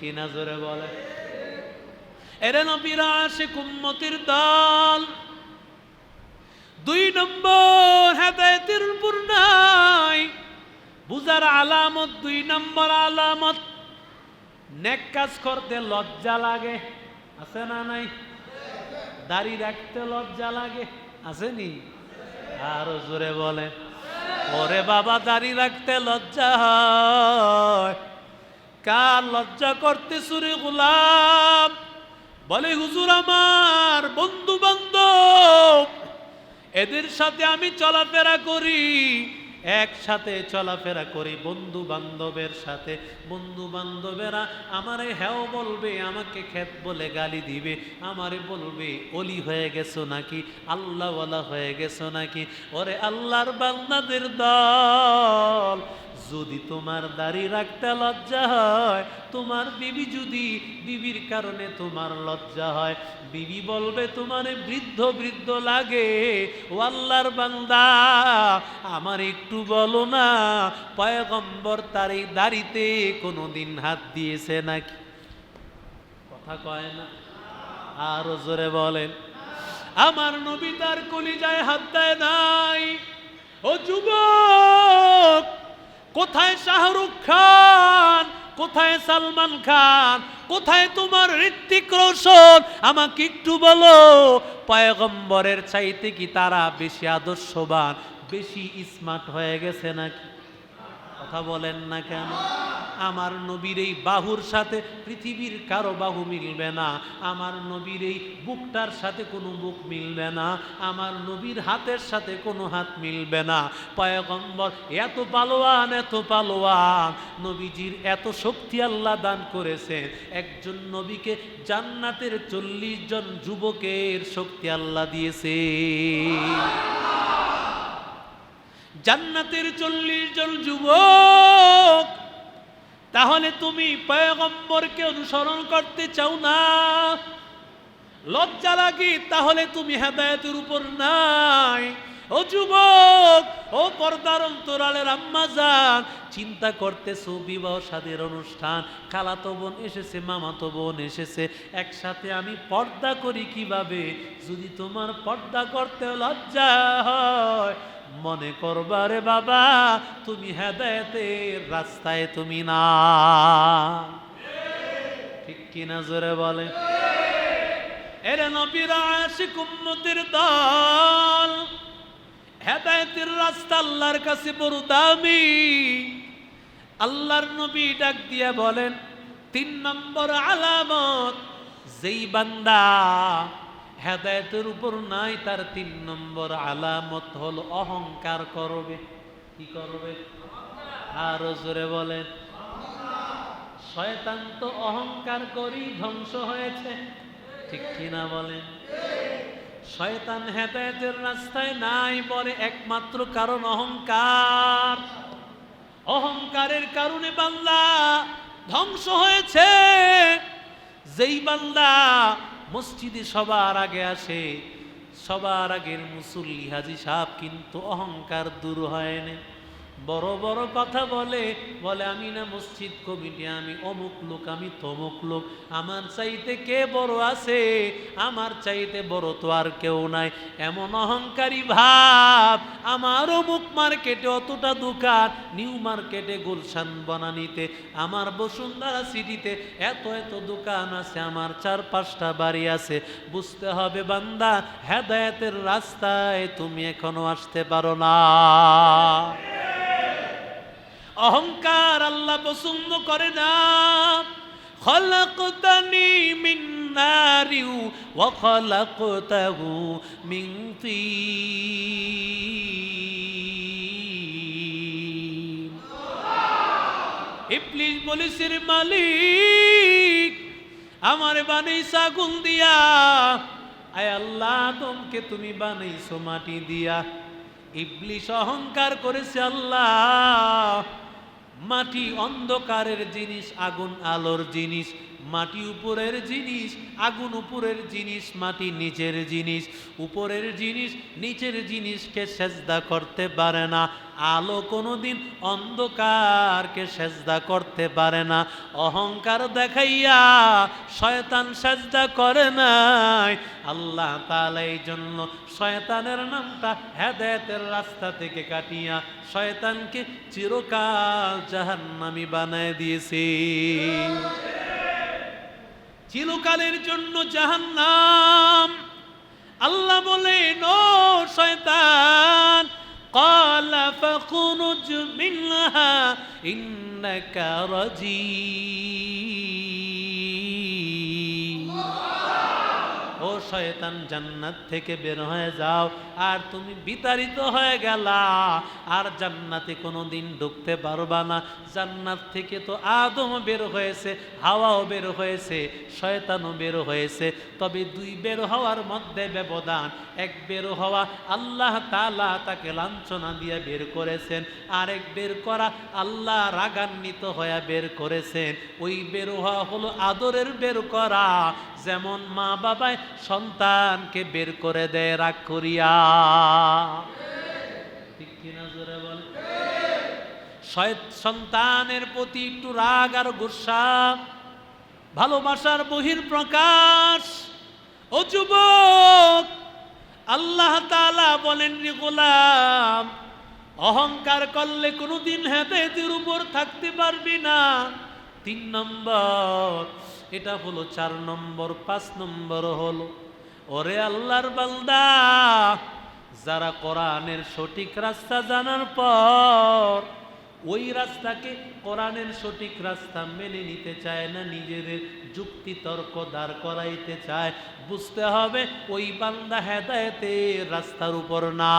কিনা জোরে বলে? এরে নবীরা আশিক উম্মতির দল। দুই নম্বর হেদায়তের উপর নাই। বুজার আলামত, দুই নম্বর আলামত। নেক কাজ করতে লজ্জা লাগে। আছে না নাই? দাড়ি রাখতে লজ্জা লাগে। আসেনি? আরও জোরে বলে। ওরে বাবা, দাড়ি রাখতে লজ্জা হয়। কার লজ্জা করতে সুরে গোলাম বলে, হুজুর আমার বন্ধু বান্ধব এদের সাথে আমি চলাফেরা করি, একসাথে চলাফেরা করি বন্ধু বান্ধবের সাথে। বন্ধু বান্ধবেরা আমারে হ্যাও বলবে, আমাকে খেত বলে গালি দিবে, আমারে বলবে, অলি হয়ে গেছো নাকি? আল্লাহওয়ালা হয়ে গেছো নাকি? ওরে আল্লাহর বান্দাদের দল যদি তোমার দাড়ি রাখতে লজ্জা হয়, তোমার বিবি যদি বিবির কারণে তোমার লজ্জা হয়, বিবি বলবে তোমার বৃদ্ধ বৃদ্ধ লাগে। ও আল্লাহর বান্দা, আমার একটু বলো না, পয়গম্বর তার এই দাড়িতে কোনোদিন হাত দিয়েছে নাকি? কথা কয় না? আরও জোরে বলেন। আমার নবী তার কলিজায় হাত দেয় নাই। ও যুবক কোথায় শাহরুখ খান? কোথায় সালমান খান? কোথায় তোমার ঋত্বিক রোশন? আমাকে একটু বলো, পয়গম্বরের চাইতে কি তারা বেশি আদর্শবান, বেশি স্মার্ট হয়ে গেছে নাকি? কথা বলেন না কেন? আমার নবীর এই বাহুর সাথে পৃথিবীর কারও বাহু মিলবে না। আমার নবীর এই বুকটার সাথে কোনো বুক মিলবে না। আমার নবীর হাতের সাথে কোনো হাত মিলবে না। পয়গম্বর, এত পালোয়ান এত পালোয়ান। নবীজির এত শক্তি আল্লাহ দান করেছেন। একজন নবীকে জান্নাতের চল্লিশ জন যুবকের শক্তি আল্লাহ দিয়েছে। জান্নাতের চল্লিশ জন যুবক, তাহলে তুমি পয়গম্বরকে অনুসরণ করতে চাও না? লজ্জা লাগে, তাহলে তুমি হেদায়তের উপর নাই। ও যুবক, ও পর্দার অন্তরালের আম্মা যান চিন্তা করতেছো বিবাহ সাদের অনুষ্ঠান, খালাতো বোন এসেছে, মামাতো বোন এসেছে, একসাথে আমি পর্দা করি কীভাবে? যদি তোমার পর্দা করতে লজ্জা হয় মনে করবারে বাবা, তুমি হেদায়তের রাস্তায় তুমি না। ঠিক কিনা জোরে বলে। এরে নবীরা আশিক উম্মতের দল, হেদায়তের রাস্তা আল্লাহর কাছে বড় দামি। আল্লাহর নবী ডাক দিয়ে বলেন, তিন নম্বর আলামত, যেই বান্দা হেদায়তের উপর নাই, তার তিন নম্বর আলামত হল অহংকার করবে। কি করবে? আরও জোরে বলেন। শয়তান তো অহংকার করি ধ্বংস হয়েছে। ঠিক কিনা বলেন? শয়তান হেদায়তের রাস্তায় নাই বলে একমাত্র কারণ অহংকার। অহংকারের কারণে বান্দা ধ্বংস হয়েছে। যেই বান্দা মসজিদে সবার আগে আসে সবার আগের মুসল্লি হাজি সাহেব কিন্তু অহংকার দূর হয়নি বড় বড় কথা বলে বলে, আমি না মসজিদ কমিটি, আমি অমুক লোক, আমি তমুক লোক। আমার চাইতে কে বড় আছে? আমার চাইতে বড় তো আর কেউ নাই। এমন অহংকারী ভাব। আমার অমুক মার্কেটে অতটা দোকান, নিউ মার্কেটে গুলশান বনানিতে। আমার বসুন্ধরা সিটিতে এত এত দোকান আছে, আমার চার পাঁচটা বাড়ি আছে। বুঝতে হবে বান্দা, হেদায়েতের রাস্তায় তুমি এখনও আসতে পারো না। অহংকার আল্লাহ পছন্দ করে না। খলাকতানি মিন নারিউ ওয়া খলাকতাহু মিন তিন। ইবলিস বলিসের মালিক, আমার বানাইছা আগুন দিয়া। আয় আল্লাহ তোমকে তুমি বানাইছো মাটি দিয়া। ইবলিশ অহংকার করেছে আল্লাহ। মাটি অন্ধকারের জিনিস আগুন আলোর জিনিস। মাটি উপরের জিনিস, আগুন উপরের জিনিস, মাটি নিচের জিনিস। উপরের জিনিস, নিচের জিনিসকে সেজদা করতে পারে না। আলো কোনোদিন অন্ধকারকে সেজদা করতে পারে না। অহংকার দেখাইয়া শয়তান সেজদা করে নাই। আল্লাহ তাআলা এই জন্য শয়তানের নামটা হেদায়তের রাস্তা থেকে কাটিয়া শয়তানকে চিরকাল জাহান্নামী বানায় দিয়েছে। চিরকালের জন্য জাহান্নাম আল্লাহ বলে নো শয়তান قال فاخرج منها إنك رجيم শয়তান জান্নাত থেকে বের হয়ে যাও। আর তুমি বিতাড়িত হয়ে গেলা। আর জান্নাতে কোনো দিন ঢুকতে পারবা না। জান্নাত থেকে তো আদম বের হয়েছে, হাওয়াও বের হয়েছে, শয়তানও বের হয়েছে। তবে দুই বের হওয়ার মধ্যে ব্যবধান। এক বের হওয়া আল্লাহ তালা তাকে লাঞ্ছনা দিয়ে বের করেছেন। আরেক বের করা আল্লাহ রাগান্বিত হয়ে বের করেছেন। ওই বের হওয়া হলো আদরের বের করা। যেমন মা বাবায় সন্তানকে বের করে দেয়, রাগ করিয়া। সন্তানের প্রতি একটু রাগ আর গুসা, ভালোবাসার বহির প্রকাশ ও যুবক, আল্লাহ তাআলা বলেন রে গোলাম, অহংকার করলে কোনোদিন হেদায়েতের উপর থাকতে পারবি না। তিন নম্বর এটা হলো চার নম্বর, পাঁচ নম্বর হলো, ওরে আল্লাহর বান্দা, যারা কোরআনের সঠিক রাস্তা জানার পর, ওই রাস্তাকে কোরআনের সঠিক রাস্তা মেনে নিতে চায় না নিজেদের যুক্তি তর্ক দাঁড় করাইতে চায়, বুঝতে হবে ওই বান্দা হেদায়েতের রাস্তার উপর না।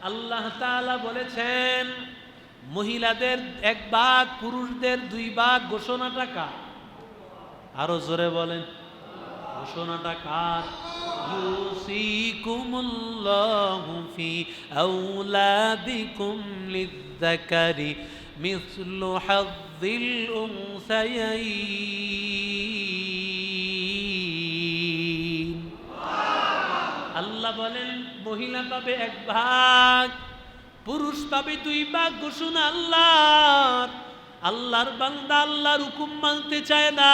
আল্লাহ তাআলা বলেছেন মহিলাদের এক ভাগ, পুরুষদের দুই ভাগ ঘোষণা টাকা আরও জোরে বলেন। ঘোষণাটা কার? আল্লাহ বলেন, মহিলা পাবে এক ভাগ পুরুষ পাবে তুই ভাগ্য শুন আল্লাহ আল্লাহর বান্দা আল্লাহর হুকুম মানতে চায় না।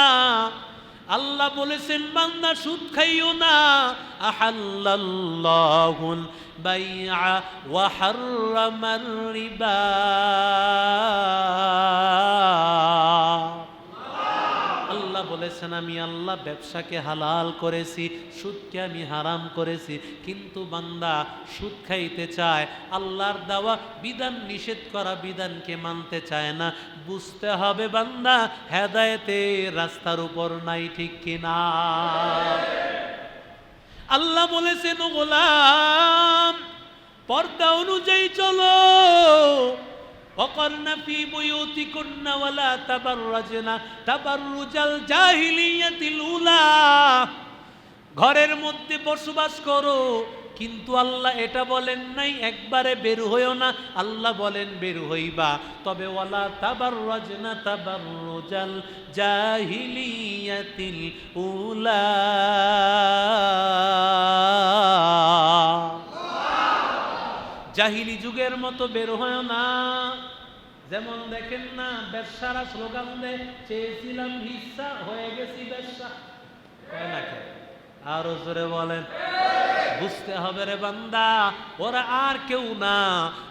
আল্লাহ বলেছেন, বান্দা সুদ খাইও না। আহাল্লাল্লাহুল বাইআ ওয়া হাররামার রিবা। বলেছেন, আমি আল্লাহ ব্যবসাকে হালাল করেছি, সুদকে আমি হারাম করেছি, কিন্তু বান্দা সুদ খাইতে চায়, আল্লাহর দেওয়া বিধান নিষেধ করা বিধানকে মানতে চায় না। বুঝতে হবে বান্দা, হেদায়েতে রাস্তার উপর নাই, ঠিক কিনা আল্লাহ বলেছেন গোলাম, পর্দা অনুযায়ী চলো وقرن في بيوتكن ولا تبرجن تبرج الجاهلية الأولى ঘরের মধ্যে বসবাস করো কিন্তু আল্লাহ এটা বলেন নাই একবারে বের হইও না আল্লাহ বলেন বের হইবা তবে ওয়ালা তাবার রজনা তাবার রোজাল জাহিলিয়াতিল উলা জাহিলি যুগের মতো বের হয় না যেমন দেখেন না ব্যবসারা স্লোগান দেয় চেয়েছিলাম হিসা হয়ে গেছি ব্যবসা না? আরও জোরে বলেন। বুঝতে হবে রে বান্দা, ওরা আর কেউ না,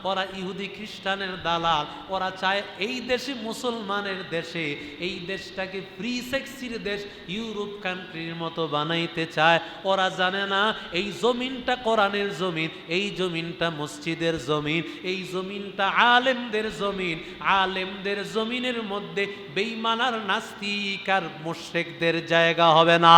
ওরা ইহুদি খ্রিস্টানের দালাল, ওরা চায় এই দেশে মুসলমানের দেশে, এই দেশটাকে ফ্রি সেক্সির দেশ, ইউরোপ কান্ট্রির মতো বানাইতে চায়। ওরা জানে না, এই জমিনটা কোরআনের জমিন, এই জমিনটা মসজিদের জমিন, এই জমিনটা আলেমদের জমিন, আলেমদের জমিনের মধ্যে বেইমানার নাস্তিক আর মুশ্রিকদের জায়গা হবে না।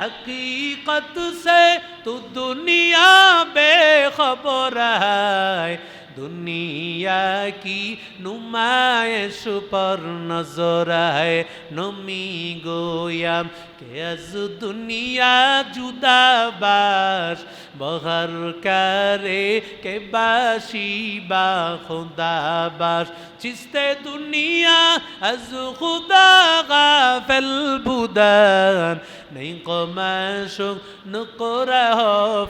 हकीकत से तू दुनिया बेखबर है दुनिया की नुमाइश पर नजर आए नमी गोया के अज दुनिया जुदाबाश बहर करे के बाशी बा खुदाबाश चिस्ते दुनिया अज खुदा गाफिल बुदान नहीं कमाशुक नकुरह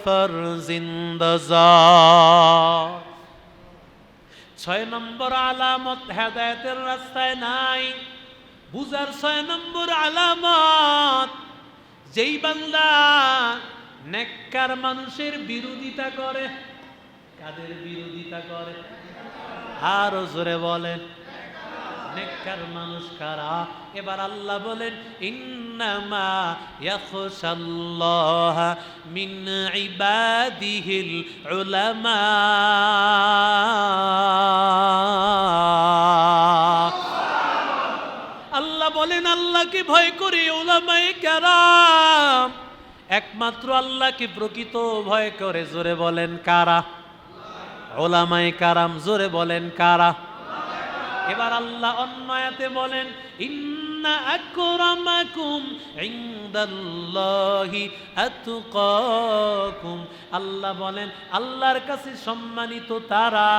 फर जिंदजा ছয় নম্বর আলামত হেদায়তের রাস্তায় নাই। বুজার ছয় নম্বর আলামত, যেই বান্দা নেককার মানুষের বিরোধিতা করে, কাদের বিরোধিতা করে? আরও জোরে বলেন। নেককার মানুষ কারা? এবার আল্লাহ বলেন, ইন্নামা ইয়াখশাল্লাহ মিন ইবাদিহিল উলামা। আল্লাহ বলেন, আল্লাহকে ভয় করে ওলামায়ে কেরাম। একমাত্র আল্লাহকে প্রকৃত ভয় করে, জোরে বলেন কারা? ওলামাই কারাম, জোরে বলেন কারা? এবার আল্লাহ অন্যায়াতে বলেন, ইন্না আকরামাকুম ইনদাল্লাহি আতকাকুম। আল্লাহ বলেন, আল্লাহর কাছে সম্মানিত তারা,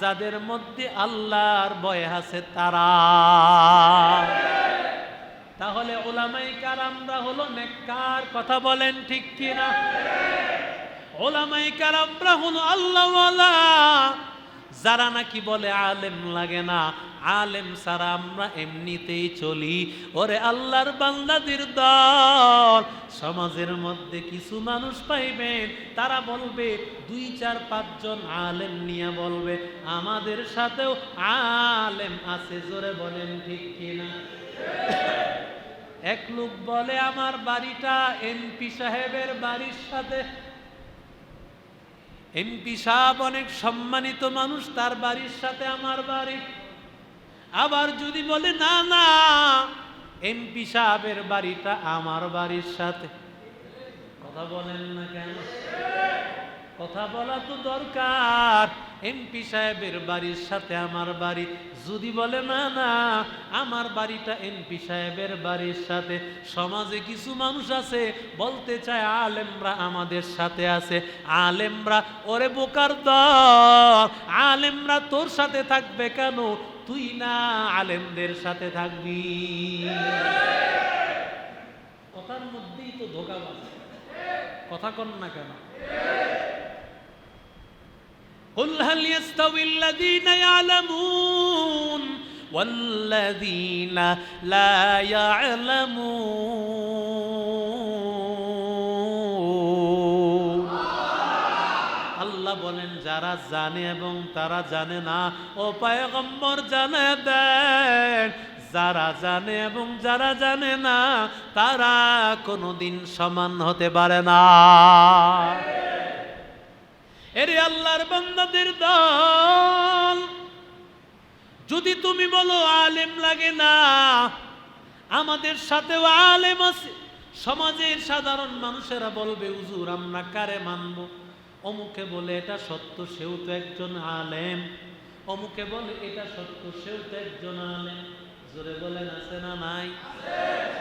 যাদের মধ্যে আল্লাহর ভয় আছে তারা। তাহলে ওলামাই কারামরা হলো নেককার, কথা বলেন ঠিক কিনা? ওলামাই কারামরা হলো আল্লাহওয়ালা। যারা নাকি বলে আলেম লাগে না, আলেম সারা আমরা এমনিতেই চলি। ওরে আল্লাহর বান্দাদের দল, সমাজের মধ্যে কিছু মানুষ পাইবেন তারা বলবে, দুই, চার, পাঁচজন আলেম নিয়ে বলবে, আমাদের সাথেও আলেম আছে, জোরে বলেন ঠিক কিনা? এক লোক বলে, আমার বাড়িটা এমপি সাহেবের বাড়ির সাথে এমপি সাহেব অনেক সম্মানিত মানুষ, তার বাড়ির সাথে আমার বাড়ি। আবার যদি বলে, না না, এমপি সাহেবের বাড়িটা আমার বাড়ির সাথে। কথা বলেন না কেন? কথা বলা তো দরকার। এমপি সাহেবের বাড়ির সাথে আমার বাড়ি। যদি বলে, না না, আমার বাড়িটা এমপি সাহেবের বাড়ির সাথে। সমাজে কিছু মানুষ আছে, বলতে চায় আলেমরা আমাদের সাথে আছে। আলেমরা, ওরে বোকার দল। আলেমরা তোর সাথে থাকবে কেন? তুই না আলেমদের সাথে থাকবি। কথার মধ্যেই তো ধোকা বাজে। কথা কন না কেন? قل هل يستوي الذين يعلمون والذين لا يعلمون আল্লাহ বলেন যারা জানে এবং তারা জানে না ও পায়গম্বর জানে দেন যারা জানে এবং যারা জানে না, তারা কোনোদিন সমান হতে পারে না। এরে আল্লাহর বান্দাদের দল, যদি তুমি বলো আলেম লাগে না, আমাদের সাথেও আলেম আছে। সমাজের সাধারণ মানুষেরা বলবে, হুজুর, আমরা কারে মানব? অমুকে বলে, এটা সত্য, সেও তো একজন আলেম। অমুকে বলে, এটা সত্য, সেও তো একজন আলেম। জোরে বলেন, আছে না নাই?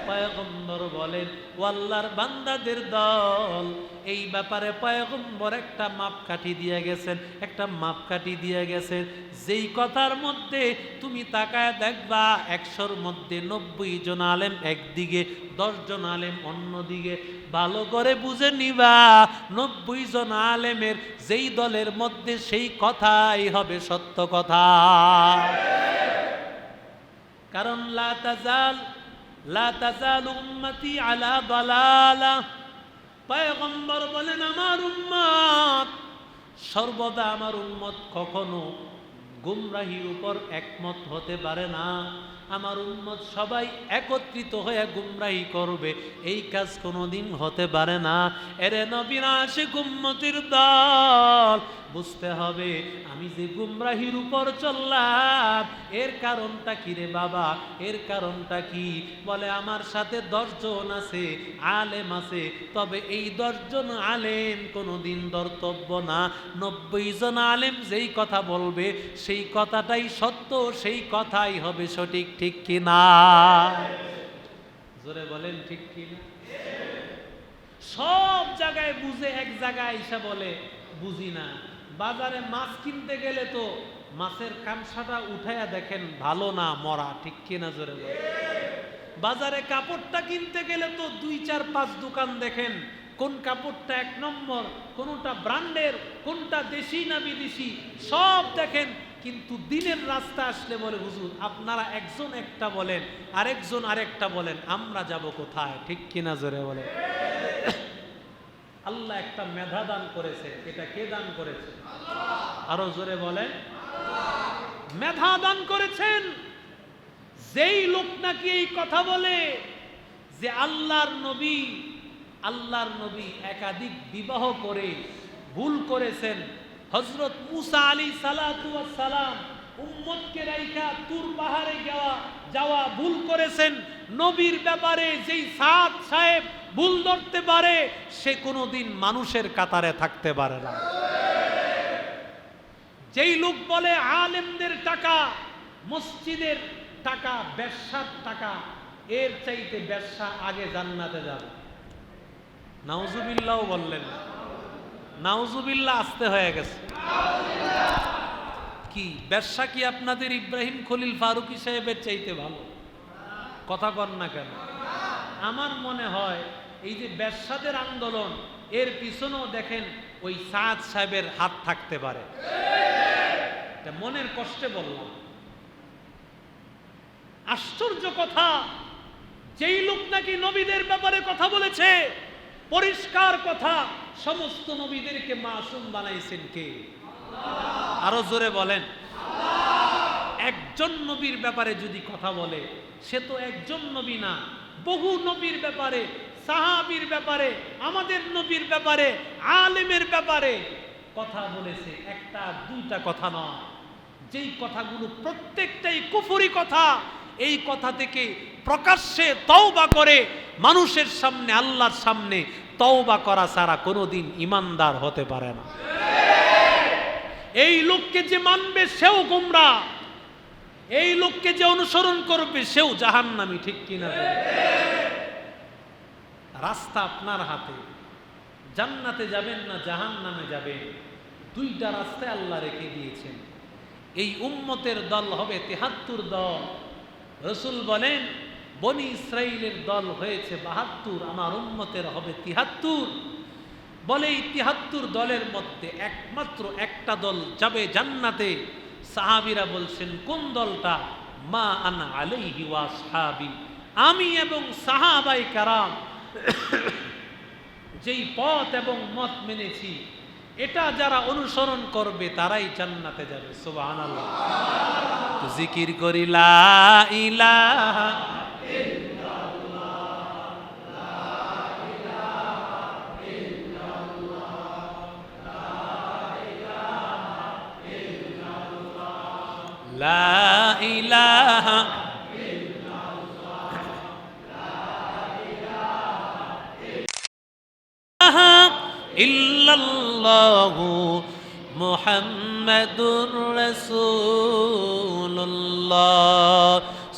পয়গম্বর বলেন ও আল্লাহর বান্দাদের দল, এই ব্যাপারে পয়গম্বর একটা মাপকাঠি দিয়ে গেছেন, একটা মাপকাঠি দিয়ে গেছেন। যেই কথার মধ্যে তুমি তাকায় দেখবা, একশোর মধ্যে নব্বই জন আলেম একদিকে, দশ জন আলেম অন্যদিকে। ভালো করে বুঝে নিবা, নব্বই জন আলেমের যেই দলের মধ্যে সেই কথাই হবে সত্য কথা। কারণ লা তাজাল লা তাজাল আলা দালালা। বলেন, আমার উম্মত, সর্বদা আমার উম্মত কখনো গুমরাহির উপর একমত হতে পারে না। আমার উম্মত সবাই একত্রিত হয়ে গুমরাহি করবে, এই কাজ কোনোদিন হতে পারে না। এরে নবীরা আসে গুম্মতির দল বুঝতে হবে, আমি যে গুমরাহির উপর চললাম, এর কারণটা কি রে বাবা? এর কারণটা কি? বলে, আমার সাথে দশজন আছে, আলেম আছে, তবে এই দশজন আলেম কোনোদিন দর্তব্য না। নব্বই জন আলেম যেই কথা বলবে, সেই কথাটাই সত্য, সেই কথাই হবে সঠিক, ঠিক কি না? জোরে বলেন, ঠিক কি না? সব জায়গায় বুঝে, এক জায়গায় এসে বলে, বুঝি না। বাজারে মাছ কিনতে গেলে তো মাছের কামসাটা উঠাইয়া দেখেন ভালো না মরা, ঠিক কিনা জোরে বাজারে কাপড়টা কিনতে গেলে তো দুই, চার, পাঁচ দোকান দেখেন, কোন কাপড়টা এক নম্বর, কোনটা ব্র্যান্ডের, কোনটা দেশি না বিদেশি, সব দেখেন, কিন্তু দিনের রাস্তা আসলে বলে, হুজুর, আপনারা একজন একটা বলেন, আরেকজন আরেকটা বলেন, আমরা যাব কোথায়? ঠিক কিনা জোরে বলে আল্লাহ একটা মেধা দান করেছে। এটা কে দান করেছে? আরও জোরে বলেন। মেধা দান করেছেন। যেই লোক নাকি এই কথা বলে যে আল্লাহর নবী আল্লাহর নবী একাধিক বিবাহ করে ভুল করেছেন। হজরত মুসা আলী সালাম উম্মতকে রাইখা তুর পাহাড়ে যাওয়া যাওয়া ভুল করেছেন। নবীর ব্যাপারে যেই সাত সাহেব ভুল ধরতে পারে, সে কোনোদিন মানুষের কাতারে থাকতে পারে না। যেই লোক বলে, আলেমদের টাকা, মসজিদের টাকা, ব্যবসার টাকা, এর চাইতে ব্যবসা আগে জান্নাতে যাবে নাউজুবিল্লাহ বললেন না। নাউজুবিল্লাহ আসতে হয়ে গেছে। কি, ব্যবসা কি আপনাদের ইব্রাহিম খলিল ফারুকি সাহেবের চাইতে ভালো? কথা কর না কেন। আমার মনে হয় এই যে ব্যবসাদের আন্দোলন, এর পিছনেও দেখেন ওই সাদ সাহেবের হাত থাকতে পারে। মনের কষ্টে বললাম। আশ্চর্য কথা, যেই লোক নাকি নবীদের ব্যাপারে কথা বলেছে, পরিষ্কার কথা, সমস্ত নবীদেরকে মাসুম বানাইছেন কে? আরও জোরে বলেন। একজন নবীর ব্যাপারে যদি কথা বলে, সে তো একজন নবী না, বহু নবীর ব্যাপারে সাহাবীর ব্যাপারে, আমাদের নবীর ব্যাপারে, আলেমের ব্যাপারে কথা বলেছে। একটা, দুইটা কথা নয়। যেই কথাগুলো প্রত্যেকটাই কুফুরি কথা, এই কথা থেকে প্রকাশ্যে তওবা করে মানুষের সামনে, আল্লাহর সামনে তওবা করা ছাড়া কোনোদিন ইমানদার হতে পারে না। এই লোককে যে মানবে সেও গুমরা। এই লোককে যে অনুসরণ করবে সেও জাহান্নামী, ঠিক কিনা? রাস্তা আপনার হাতে। জান্নাতে যাবেন না, জাহান্নামে যাবেন। দুইটা রাস্তায় আল্লাহ রেখে দিয়েছেন। এই উম্মতের দল হবে তেহাত্তর দল। রসুল বলেন, বনি ইসরাইলের দল হয়েছে বাহাত্তর, আমার উম্মতের হবে তিহাত্তর। বলে এই তিহাত্তর দলের মধ্যে একমাত্র একটা দল যাবে জান্নাতে। সাহাবিরা বলছেন, কোন দলটা? মা আনা আলাইহি ওয়া সাহাবি আমি এবং সাহাবাই কারাম যেই পথ এবং মত মেনেছি, এটা যারা অনুসরণ করবে, তারাই জান্নাতে যাবে তো জিকির করি, লা ইলাহা লা ইলাহা মুহাম্মাদুর রসুল্লাহ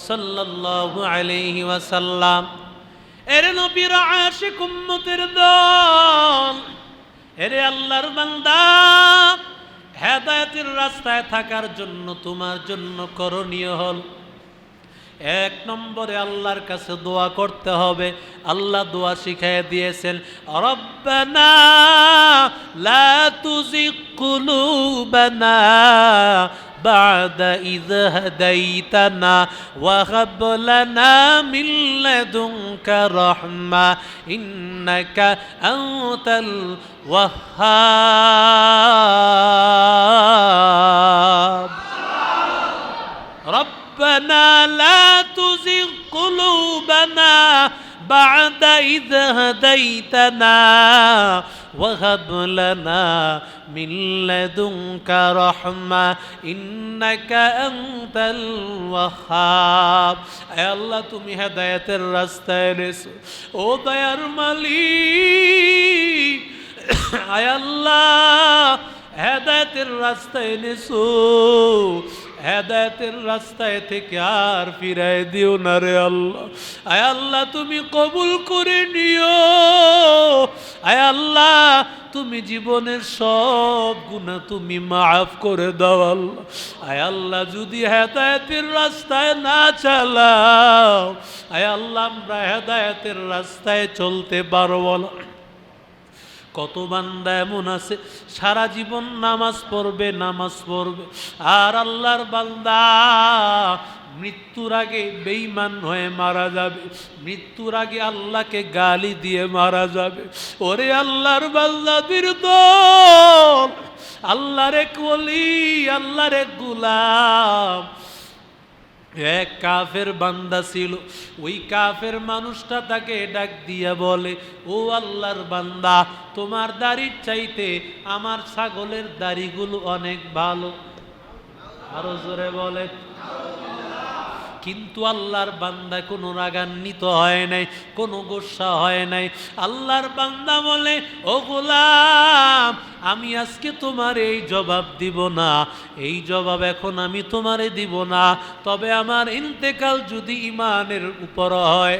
সাল্লাল্লাহু আলাইহি ওয়াসাল্লাম। এর নবীর আশিক উম্মতের দল, এরে আল্লাহর বান্দা, হেদায়েতের রাস্তায় থাকার জন্য, তোমার জন্য করণীয় হল এক নম্বরে আল্লাহর কাছে দোয়া করতে হবে আল্লাহ দোয়া শিখাই দিয়েছেন রব্বানা লা তুজিগ কুলুবানা بعد إذ هديتنا وهب لنا من لدنك رحمة إنك أنت الوهاب ربنا لا تزغ قلوبنا بعد إذ هديتنا وهب لنا من لدنك رحمة إنك أنت الوهاب এ আল্লাহ তুমি হেদায়েতের রাস্তায় এনেছো ও দয়ার মালিক আয় আল্লাহ হেদায়েতের রাস্তায় এনেছো হেদায়েতের রাস্তায় থেকে আর ফিরাই দিও না রে আল্লাহ। আয় আল্লাহ, তুমি কবুল করে নিও। আয় আল্লাহ, তুমি জীবনের সব গুণা তুমি মাফ করে দাও আল্লাহ। আয় আল্লাহ, যদি হেদায়েতের রাস্তায় না চালাও, আয় আল্লাহ, আমরা হেদায়তের রাস্তায় চলতে পারব না। কত বান্দা এমন আছে, সারা জীবন নামাজ পড়বে নামাজ পড়বে। আর আল্লাহর বান্দা মৃত্যুর আগে বেইমান হয়ে মারা যাবে, মৃত্যুর আগে আল্লাহকে গালি দিয়ে মারা যাবে। ওরে আল্লাহর বান্দাদের দল আল্লাহর এক ওলি, আল্লাহর গুলাম এক কাফের বান্দা ছিল। ওই কাফের মানুষটা তাকে ডাক দিয়া বলে, ও আল্লাহর বান্দা, তোমার দাড়ির চাইতে আমার ছাগলের দাড়িগুলো অনেক ভালো। আরও জোরে বলে কিন্তু আল্লাহর বান্দা কোনো রাগান্বিত হয় নাই, কোনো গোসা হয় নাই। আল্লাহর বান্দা বলে, ও গোলাম, আমি আজকে তোমার এই জবাব দিব না। এই জবাব এখন আমি তোমারে দিব না। তবে আমার ইন্তেকাল যদি ইমানের উপর হয়,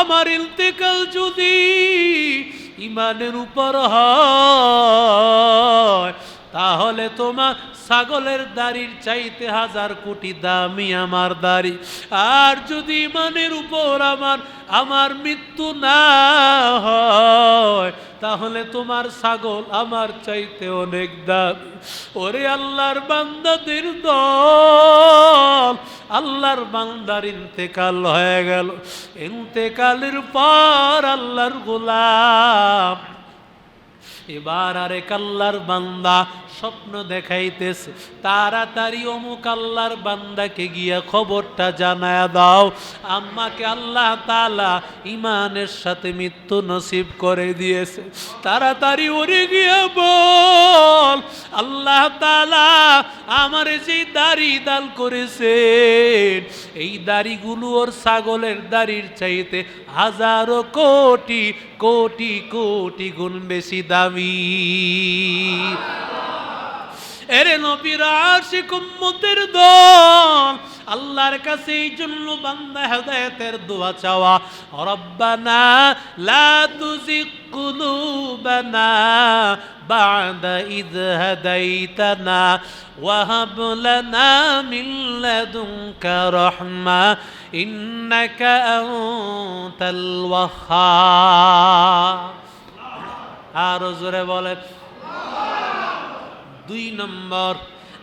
আমার ইন্তেকাল যদি ইমানের উপর হয় তাহলে তোমার ছাগলের দাড়ির চাইতে হাজার কোটি দামি আমার দাড়ি। আর যদি ইমানের উপর আমার আমার মৃত্যু না হয়, তাহলে তোমার ছাগল আমার চাইতে অনেক দামি। ওরে আল্লাহর বান্দাদের দল, আল্লাহর বান্দার ইন্তেকাল হয়ে গেল। ইন্তেকালের পর আল্লাহর গোলাম এবার আরে কাল্লার বান্দা স্বপ্ন দেখাইতেছে। তাড়াতাড়ি অমুক আল্লাহর বান্দাকে গিয়া খবরটা জানায় দাও। আম্মাকে আল্লাহ তালা ইমানের সাথে মৃত্যু নসিব করে দিয়েছে। তাড়াতাড়ি ওরে গিয়া বল, আল্লাহ তালা আমার যে দাড়ি দাল করেছেন, এই দাড়িগুলো ওর ছাগলের দাড়ির চাইতে হাজারো কোটি কোটি কোটি গুণ বেশি দামি। এরে উম্মতের দল, আল্লাহর কাছে এই জন্য বান্দা হেদায়েতের দোয়া চাওয়া, রব্বানা লা কুলুবানা বাদা ইদ হাদাইতানা ওয়াহাব লানা মিন লাদুনকা রাহমা ইন্নাকা আনতাল ওয়াহ্হাব। আর জোরে বলেন দুই নম্বর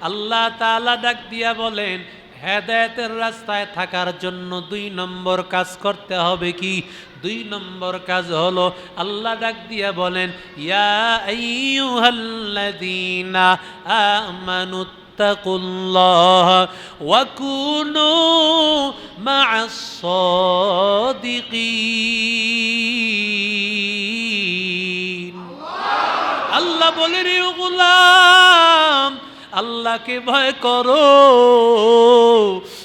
আল্লাহ তাআলা ডাক দিয়া বলেন হেদায়েতের রাস্তায় থাকার জন্য দুই নম্বর কাজ করতে হবে কি দুই নম্বর কাজ হলো আল্লাহ ডাক দিয়া বলেন ইয়া আইয়ুহাল্লাযীনা আমানু اتقوا الله وكونوا مع الصادقين আল্লাহ বলে, রে গোলাম, আল্লাহকে ভয় করো।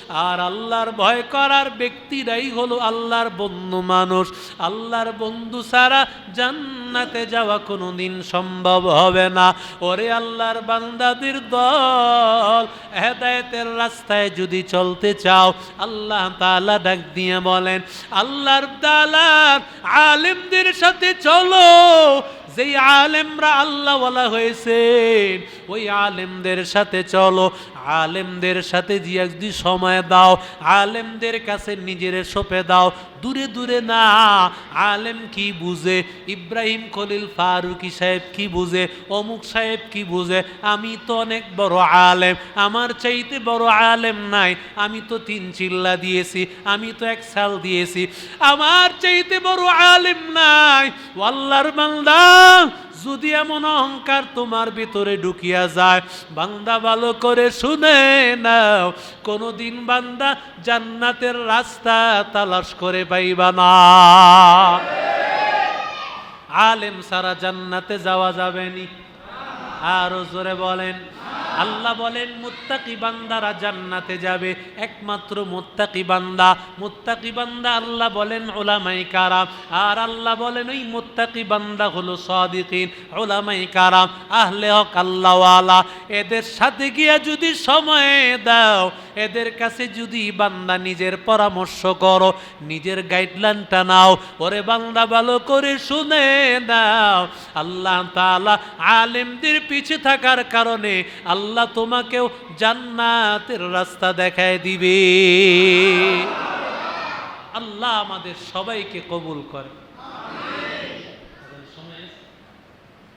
আর আল্লাহর ভয় করার ব্যক্তিরাই হলো আল্লাহর বন্ধু মানুষ। আল্লাহর বন্ধু ছাড়া জান্নাতে যাওয়া কোনো দিন সম্ভব হবে না। ওরে আল্লাহর বান্দাদের দল, হেদায়তের রাস্তায় যদি চলতে চাও, আল্লাহ তালা ডাক দিয়ে বলেন, আল্লাহর তাআলার আলেমদের সাথে চলো যেই আলেমরা আল্লাহওয়ালা হয়েছে ওই আলেমদের সাথে চলো, আলেমদের সাথে যে একদি সময় দাও, আলেমদের কাছে নিজের সোপে দাও দূরে দূরে না। আলেম কি বুঝে? ইব্রাহিম খলিল ফারুকি সাহেব কি বুঝে? অমুক সাহেব কি বুঝে? আমি তো অনেক বড় আলেম। আমার চাইতে বড় আলেম নাই। আমি তো তিন চিল্লা দিয়েছি। আমি তো এক সাল দিয়েছি। আমার চাইতে বড় আলেম নাই। ওয়াল্লার বান্দা যদি এমন অহংকার তোমার ভিতরে ঢুকিয়া যায়, বান্দা ভালো করে শুনে নাও, কোনোদিন বান্দা জান্নাতের রাস্তা তালাশ করে পাইবা না। আলেম সারা জান্নাতে যাওয়া যাবেনি আরও জোরে বলেন। আল্লাহ বলেন, মুত্তাকি বান্দারা জান্নাতে যাবে। একমাত্র মুত্তাকি বান্দা। মুত্তাকি বান্দা আল্লাহ বলেন ওলামাই কারাম। আর আল্লাহ বলেন, ওই মুত্তাকি বান্দা হলো সাদিকিন ওলামাই কারাম, আহলে হক, আল্লাহওয়ালা। এদের সাথে গিয়া যদি সময় দাও এদের কাছে যদি বান্দা নিজের পরামর্শ করো, নিজের গাইডলাইনটা নাও, ওরে বান্দা ভালো করে শুনে দাও আল্লাহ তাআলা আলেমদের পিছে থাকার কারণে আল্লাহ তোমাকেও জান্নাতের রাস্তা দেখায় দিবে। আল্লাহ আমাদের সবাইকে কবুল করে।